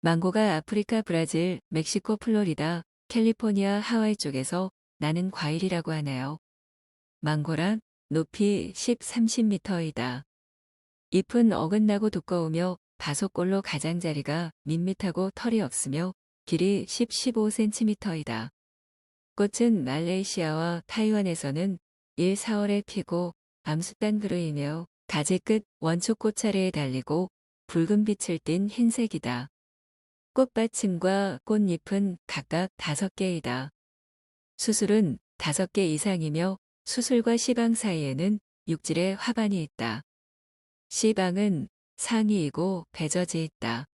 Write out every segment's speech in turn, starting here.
망고가 아프리카, 브라질, 멕시코, 플로리다, 캘리포니아, 하와이 쪽에서 나는 과일이라고 하네요. 망고란 높이 10, 30m이다. 잎은 어긋나고 두꺼우며 다섯골로 가장자리가 밋밋하고 털이 없으며 길이 10, 15cm이다. 꽃은 말레이시아와 타이완에서는 1, 4월에 피고 암수단 그루이며 가지 끝 원초꽃 차례에 달리고 붉은 빛을 띤 흰색이다. 꽃받침과 꽃잎은 각각 다섯 개이다. 수술은 다섯 개 이상이며 수술과 시방 사이에는 육질의 화반이 있다. 시방은 상이이고 배져지 있다.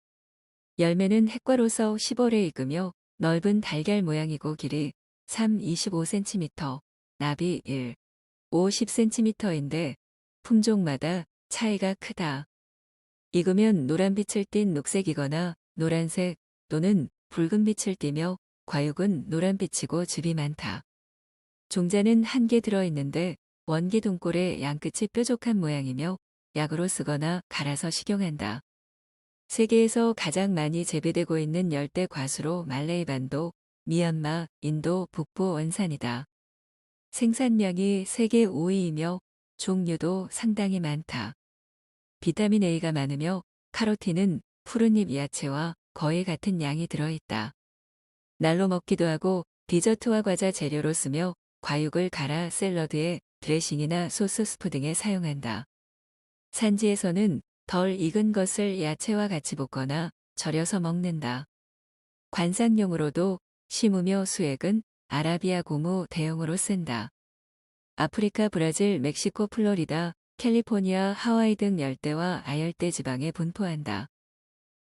열매는 핵과로서 10월에 익으며 넓은 달걀 모양이고 길이 3, 25cm, 나비 1, 50cm인데 품종마다 차이가 크다. 익으면 노란빛을 띤 녹색이거나 노란색 또는 붉은 빛을 띠며 과육은 노란빛이고 즙이 많다. 종자는 한 개 들어있는데 원기 동골의 양끝이 뾰족한 모양이며 약으로 쓰거나 갈아서 식용한다. 세계에서 가장 많이 재배되고 있는 열대 과수로 말레이 반도, 미얀마, 인도 북부 원산이다. 생산량이 세계 5위이며 종류도 상당히 많다. 비타민 A가 많으며 카로틴은 푸른잎 야채와 거의 같은 양이 들어있다. 날로 먹기도 하고 디저트와 과자 재료로 쓰며 과육을 갈아 샐러드에 드레싱이나 소스 스프 등에 사용한다. 산지에서는 덜 익은 것을 야채와 같이 볶거나 절여서 먹는다. 관상용으로도 심으며 수액은 아라비아 고무 대용으로 쓴다. 아프리카, 브라질, 멕시코, 플로리다, 캘리포니아, 하와이 등 열대와 아열대 지방에 분포한다.